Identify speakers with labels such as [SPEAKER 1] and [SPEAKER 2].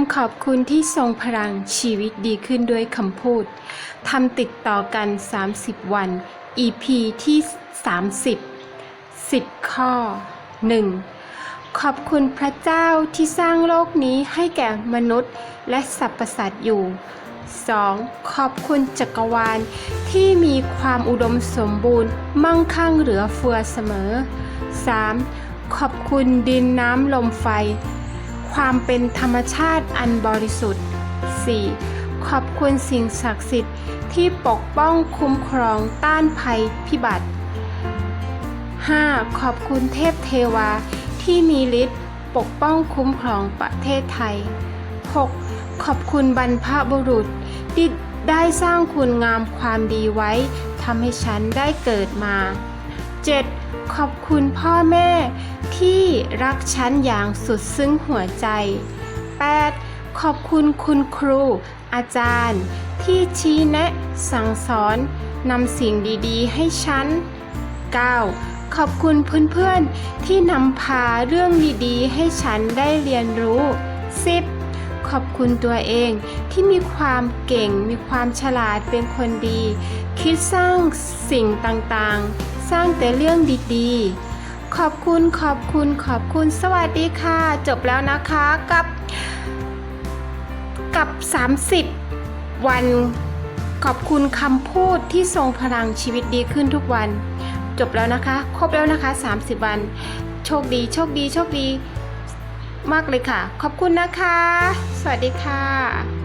[SPEAKER 1] ำขอบคุณที่ทรงพลังชีวิตดีขึ้นด้วยคำพูดทำติดต่อกัน 30 วัน EP ที่ 30 10 ข้อ 1. ขอบคุณพระเจ้าที่สร้างโลกนี้ให้แก่มนุษย์และสรรพสัตว์อยู่ 2. ขอบคุณจักรวาลที่มีความอุดมสมบูรณ์มั่งคั่งเหลือเฟือเสมอ 3. ขอบคุณดินน้ำลมไฟ ความเป็นธรรมชาติอันบริสุทธิ์ 4. ขอบคุณสิ่งศักดิ์สิทธิ์ที่ปกป้องคุ้มครองต้านภัยพิบัติ 5. ขอบคุณเทพเทวาที่มีฤทธิ์ปกป้องคุ้มครองประเทศไทย 6. ขอบคุณบรรพบุรุษที่ได้สร้างคุณงามความดีไว้ทำให้ฉันได้เกิดมา 7. ขอบคุณพ่อแม่ที่รักฉันอย่างสุดซึ้งหัวใจ 8. ขอบคุณคุณครู อาจารย์ ที่ชี้แนะสั่งสอนนำสิ่งดีๆ ให้ฉัน 9. ขอบคุณเพื่อนๆที่นำพาเรื่องดีๆ ให้ฉันได้เรียนรู้ 10. ขอบคุณตัวเองที่มีความเก่ง มีความฉลาดเป็นคนดี คิดสร้างสิ่งต่างๆ สร้างแต่เรื่องดีๆ ขอบคุณขอบคุณขอบคุณสวัสดีค่ะ จบแล้วนะคะกับกับ 30 วัน ขอบคุณคำพูดที่ทรงพลังชีวิตดีขึ้นทุกวัน จบแล้วนะคะ ครบแล้วนะคะ 30 วัน โชคดี โชคดี โชคดี มากเลยค่ะ ขอบคุณนะคะ สวัสดีค่ะ